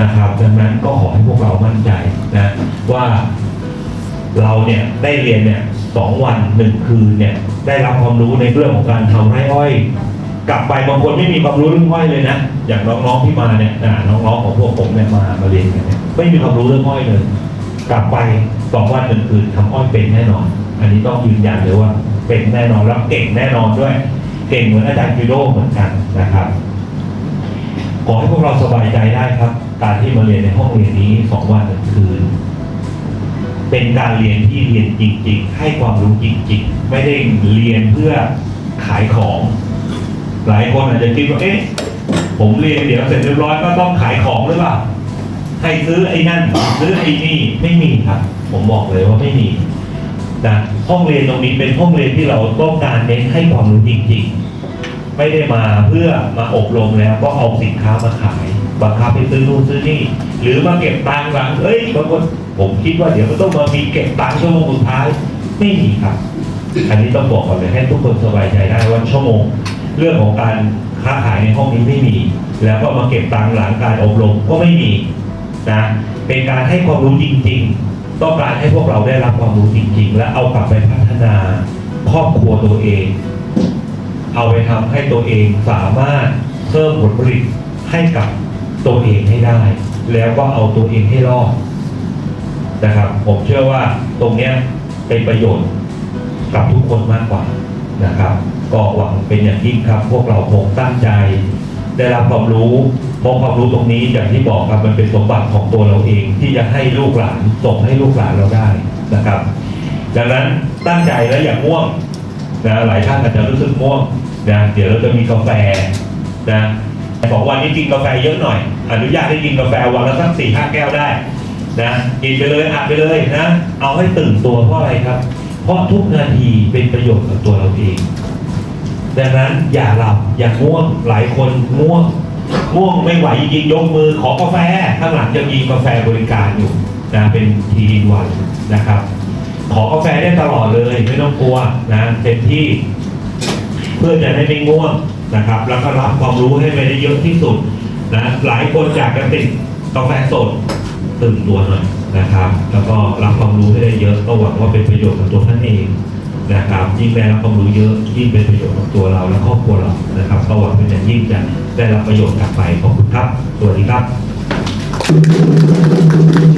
นะครับดังนั้นก็ขอให้พวกเรามั่นใจนะว่าเราเนี่ยได้เรียนเนี่ยสองวันหนึ่งคืนเนี่ยได้รับความรู้ในเรื่องของการทำไร่อ้อย กลับไปบางคนไม่มีความรู้เรื่องอ้อยเลยนะอย่างน้องๆที่มาเนี่ยน้องๆของพวกผมเนี่ยมามาเรียนกันเนี่ยไม่มีความรู้เรื่องอ้อยเลย กลับไปสองวันหนึ่งคืนทำอ้อยเป็นแน่นอน อันนี้ต้องยืนยันเลยว่า เป็นแน่นอนแล้วเก่งแน่นอนด้วย เก่งเหมือนอาจารย์ยูโดเหมือนกันนะครับขอให้พวกเราสบายใจได้ครับ การที่มาเรียนในห้องเรียนนี้สองวันหนึ่งคืน เป็นการเรียนที่เรียนจริง ๆ ให้ความรู้จริง ๆ ไม่ได้เรียนเพื่อขายของ หลายคนอาจจะคิดว่าเอ๊ะผมเรียนเดี๋ยวเสร็จเรียบร้อยก็ต้องขายของหรือเปล่าให้ซื้อไอ้นั่นซื้อไอ้นี่ไม่มีครับ ผมบอกเลยว่าไม่มีนะห้องเรียนตรงนี้เป็นห้องเรียนที่เราต้องการเน้นให้ความรู้จริง ๆ ไม่ได้มาเพื่อมาอบรมแล้วก็เอาสินค้ามาขาย บังคับให้ซื้อนู่นซื้อนี่ หรือมาเก็บตังค์หลังเอ้ยบางคนผมคิดว่าเดี๋ยวมันต้องมามีเก็บตังค์ชั่วโมงสุดท้ายไม่มีครับ อันนี้ต้องบอกก่อนเลยให้ทุกคนสบายใจได้ว่าชั่วโมง เรื่องของการค้าขายในห้องนี้ไม่มี แล้วก็มาเก็บตังค์หลังการอบรมก็ไม่มีนะเป็นการให้ความรู้จริง ๆ ต้องการให้พวกเราได้รับความรู้จริง ๆ และเอากลับไปพัฒนาครอบครัวตัวเอง เอาไปทำให้ตัวเองสามารถเพิ่มผลผลิตให้กับ ตัวเองให้ได้ แล้วก็เอาตัวเองให้รอดนะครับ ผมเชื่อว่าตรงเนี้ยเป็นประโยชน์กับทุกคนมากกว่านะครับ ก็หวังเป็นอย่างยิ่งครับ พวกเราคงตั้งใจ ได้รับความรู้เพราะความรู้ตรงนี้อย่างที่บอกครับมันเป็นสมบัติของตัวเราเอง ที่จะให้ลูกหลานส่งให้ลูกหลานเราได้นะครับ ดังนั้นตั้งใจและอย่าง่วงนะหลายท่านอาจจะรู้สึกง่วงนะเดี๋ยวเราจะมีกาแฟนะ สองวันนี้กินกาแฟเยอะหน่อย อนุญาตให้กินกาแฟวันละสักสี่ห้าแก้วได้นะกินไปเลยอัดไปเลยนะ เอาให้ตื่นตัวเพราะอะไรครับ เพราะทุกนาทีเป็นประโยชน์กับตัวเราเอง ดังนั้นอย่าหลับอย่าง่วงหลายคนง่วงง่วงไม่ไหวจริงยกมือขอกาแฟข้างหลังจะมีกาแฟบริการอยู่นะเป็นทีดินวันนะครับ ขอกาแฟได้ตลอดเลยไม่ต้องกลัวนะเต็มที่ เพื่อจะได้ไม่ง่วง นะครับ แล้วก็รับความรู้ให้ไปได้เยอะที่สุดนะหลายคนอยากจะติดกาแฟสดตื่นตัวหน่อยนะครับ แล้วก็รับความรู้ให้ได้เยอะก็หวังว่าเป็นประโยชน์กับตัวท่านเองนะครับยิ่งได้รับความรู้เยอะยิ่งเป็นประโยชน์กับตัวเราและครอบครัวเรานะครับก็หวังเป็นอย่างยิ่งจะได้รับประโยชน์กลับไปขอบคุณครับสวัสดีครับ